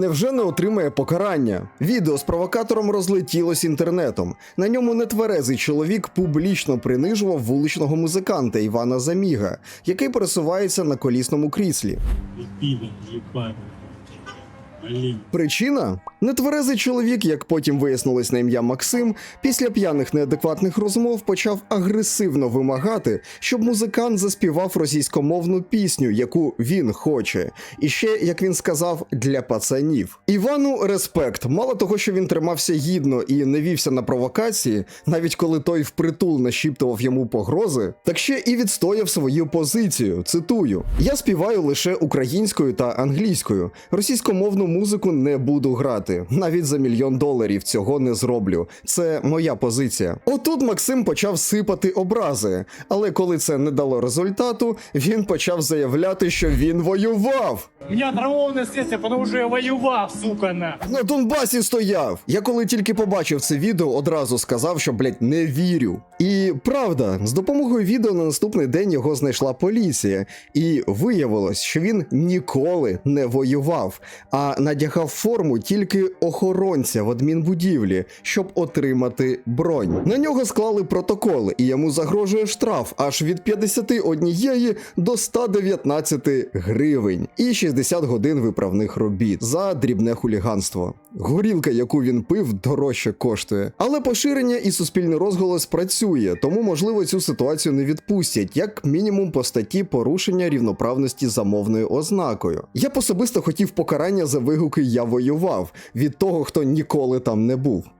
Невже не отримає покарання? Відео з провокатором розлетілось інтернетом. На ньому нетверезий чоловік публічно принижував вуличного музиканта Івана Заміга, який пересувається на колісному кріслі. Причина? Нетверезий чоловік, як потім вияснилось на ім'я Максим, після п'яних неадекватних розмов почав агресивно вимагати, щоб музикант заспівав російськомовну пісню, яку він хоче. І ще, як він сказав, для пацанів. Івану респект. Мало того, що він тримався гідно і не вівся на провокації, навіть коли той впритул нашіптував йому погрози, так ще і відстояв свою позицію. Цитую: Я співаю лише українською та англійською. Російськомовну музику не буду грати. Навіть за мільйон доларів цього не зроблю. Це моя позиція. Отут Максим почав сипати образи, але коли це не дало результату, він почав заявляти, що він воював. У меня травмованное следствие, потому что я воевал, сука, на. На Донбасі стояв. Я коли тільки побачив це відео, одразу сказав, що блять не вірю. І правда, з допомогою відео на наступний день його знайшла поліція, і виявилось, що він ніколи не воював, а надягав форму тільки охоронця в адмінбудівлі, щоб отримати бронь. На нього склали протоколи, і йому загрожує штраф аж від 51 до 119 гривень і 60 годин виправних робіт за дрібне хуліганство. Горілка, яку він пив, дорожче коштує. Але поширення і суспільний розголос працює, тому можливо цю ситуацію не відпустять, як мінімум по статті порушення рівноправності за мовною ознакою. Я особисто хотів покарання за вигуки Я воював від того, хто ніколи там не був.